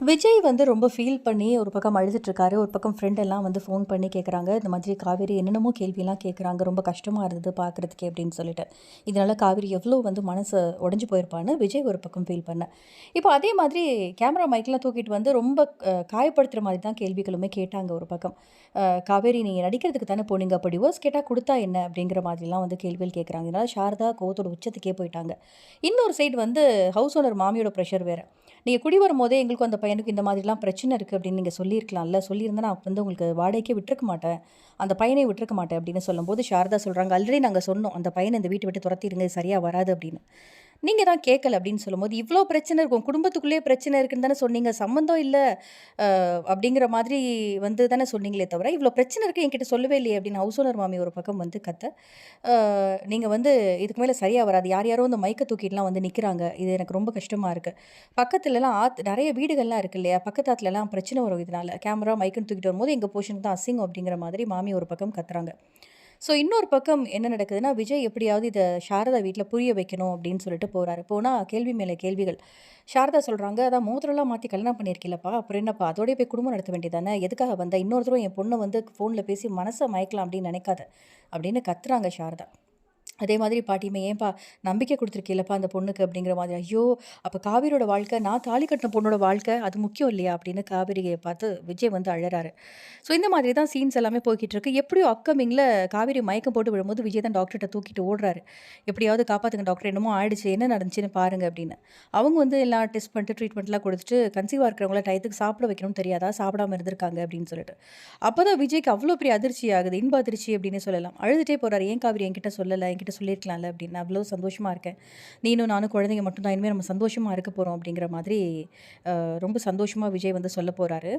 விஜய் வந்து ரொம்ப ஃபீல் பண்ணி ஒரு பக்கம் அழுதுட்டுருக்காரு ஒரு பக்கம் ஃப்ரெண்ட் எல்லாம் வந்து ஃபோன் பண்ணி கேட்குறாங்க இந்த மாதிரி காவேரி என்னென்னமோ கேள்வியெல்லாம் கேட்குறாங்க ரொம்ப கஷ்டமாக இருந்தது பார்க்குறதுக்கே அப்படின்னு சொல்லிட்டு. இதனால் காவேரி எவ்வளோ வந்து மனசு உடஞ்சி போயிருப்பான்னு விஜய் ஒரு பக்கம் ஃபீல் பண்ண. இப்போ அதே மாதிரி கேமரா மைக்கெலாம் தூக்கிட்டு வந்து ரொம்ப காயப்படுத்துகிற மாதிரி தான் கேள்விகளுமே கேட்டாங்க ஒரு பக்கம். காவேரி நீங்கள் நடிக்கிறதுக்கு தானே போனீங்க அப்படி ஓஸ் கேட்டால் கொடுத்தா என்ன? அப்படிங்கிற மாதிரிலாம் வந்து கேள்விகள் கேட்குறாங்க இதனால் சாரதா கோவத்தோட உச்சத்துக்கே போயிட்டாங்க. இன்னொரு சைடு வந்து ஹவுஸ் ஓனர் மாமியோட ப்ரெஷர் வேறு. நீங்கள் குடி வரும்போதே எங்களுக்கும் அந்த பையனுக்கு இந்த மாதிரிலாம் பிரச்சனை இருக்குது அப்படின்னு நீங்கள் சொல்லியிருக்கலாம்ல. சொல்லியிருந்தா நான் வந்து உங்களுக்கு வாடகைக்கே விட்டுருக்க மாட்டேன். அந்த பையனை விட்டுருக்க மாட்டேன் அப்படின்னு சொல்லும்போது சாரதா சொல்கிறாங்க ஆல்ரெடி நாங்கள் சொன்னோம் அந்த பையனை இந்த வீட்டை விட்டு துரத்திடுங்க சரியாக வராது அப்படின்னு. நீங்கள் தான் கேட்கல அப்படின்னு சொல்லும்போது இவ்வளோ பிரச்சனை இருக்கும். குடும்பத்துக்குள்ளேயே பிரச்சனை இருக்குன்னு தானே சொன்னீங்க. சம்மந்தம் இல்லை. அப்படிங்கிற மாதிரி வந்து தானே சொன்னீங்களே தவிர இவ்வளோ பிரச்சனை இருக்குது என்கிட்ட சொல்லவே இல்லையே. அப்படின்னு ஹவுஸ் ஓனர் மாமி ஒரு பக்கம் வந்து கத்த. நீங்கள் வந்து இதுக்கு மேலே சரியாக வராது. யார் யாரோ இந்த மைக்கை தூக்கிட்டுலாம் வந்து நிற்கிறாங்க இது எனக்கு ரொம்ப கஷ்டமாக இருக்குது பக்கத்துலலாம் ஆத் நிறைய வீடுகள்லாம் இருக்கு இல்லையா? பக்கத்து ஆத்துலலாம் பிரச்சனை வரும். இதனால் கேமரா மைக்குன்னு தூக்கிட்டு வரும்போது எங்கள் போர்ஷனுக்கு தான் அசிங்கம். அப்படிங்கிற மாதிரி மாமி ஒரு பக்கம் கத்துறாங்க. ஸோ இன்னொரு பக்கம் என்ன நடக்குதுன்னா விஜய் எப்படியாவது இதை சாரதா வீட்டில் புரிய வைக்கணும் அப்படின்னு சொல்லிட்டு போகிறாரு போனால் கேள்வி மேலே கேள்விகள். சாரதா சொல்கிறாங்க அதான் மோதிரம்லாம் மாற்றி கல்யாணம் பண்ணியிருக்கீங்களப்பா அப்புறம் என்னப்பா? அதோடய போய் குடும்பம் நடத்த வேண்டியதானே? எதுக்காக வந்தால் இன்னொருத்தரும் என் பொண்ணை வந்து ஃபோனில் பேசி மனசை மயக்கலாம் அப்படின்னு நினைக்காத. அப்படின்னு கத்துறாங்க சாரதா. அதே மாதிரி பாட்டியுமே ஏன்பா நம்பிக்கை கொடுத்துருக்கீங்களப்பா அந்த பொண்ணுக்கு? அப்படிங்கிற மாதிரி ஐயோ அப்போ காவிரியோட வாழ்க்கை நான் தாலி கட்டின பொண்ணோட வாழ்க்கை அது முக்கியம் இல்லையா? அப்படின்னு காவேரியை பார்த்து விஜய் வந்து அழறாரு. ஸோ இந்த மாதிரி தான் சீன்ஸ் எல்லாமே போய்கிட்டு இருக்கு எப்படியோ அப்கமிங்கில் காவேரி மயக்கம் போட்டு விழும்போது விஜய் தான் டாக்டர்கிட்ட தூக்கிட்டு ஓடுறாரு. எப்படியாவது காப்பாற்றுங்க டாக்டர் என்னமோ ஆயிடுச்சு என்ன நடந்துச்சுன்னு பாருங்க அப்படின்னு. அவங்க வந்து எல்லாம் டெஸ்ட் பண்ணிட்டு ட்ரீட்மெண்ட்லாம் கொடுத்துட்டு கன்சீவாக இருக்கிறவங்கள டயத்துக்கு சாப்பிட வைக்கணும்னு தெரியாதா? சாப்பிடாம இருந்திருக்காங்க அப்படின்னு சொல்லிட்டு. அப்போ தான் விஜய்க்கு அவ்வளோ பெரிய அதிர்ச்சி ஆகுது இன்ப அதிர்ச்சி அப்படின்னு சொல்லலாம். அழுதுகிட்டே போகிறாரு ஏன் காவிரி என்கிட்ட சொல்லலை? என்கிட்ட சொல்லியிருக்கலாம்ல அப்படின்னு நான் அவ்வளோ சந்தோஷமாக இருக்கேன். நீனும் நானும் குழந்தைங்க மட்டும்தான் இனிமேல் நம்ம சந்தோஷமாக இருக்க போகிறோம் அப்படிங்கிற மாதிரி ரொம்ப சந்தோஷமாக விஜய் வந்து சொல்ல போகிறாரு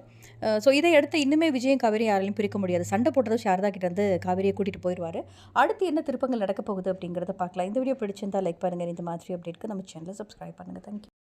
ஸோ இதை அடுத்து இன்னுமே விஜயும் காவேரி யாராலையும் பிரிக்க முடியாது. சண்டை போட்டதும் சாரதா கிட்ட வந்து காவேரியை கூட்டிகிட்டு போயிடுவார் அடுத்து என்ன திருப்பங்கள் நடக்க போகுது அப்படிங்கிறத பார்க்கலாம். இந்த வீடியோ பிடிச்சிருந்தா லைக் பண்ணுங்கள் இந்த மாதிரி அப்டேட்க்கு நம்ம சேனலை சப்ஸ்கிரைப் பண்ணுங்கள் தேங்க்யூ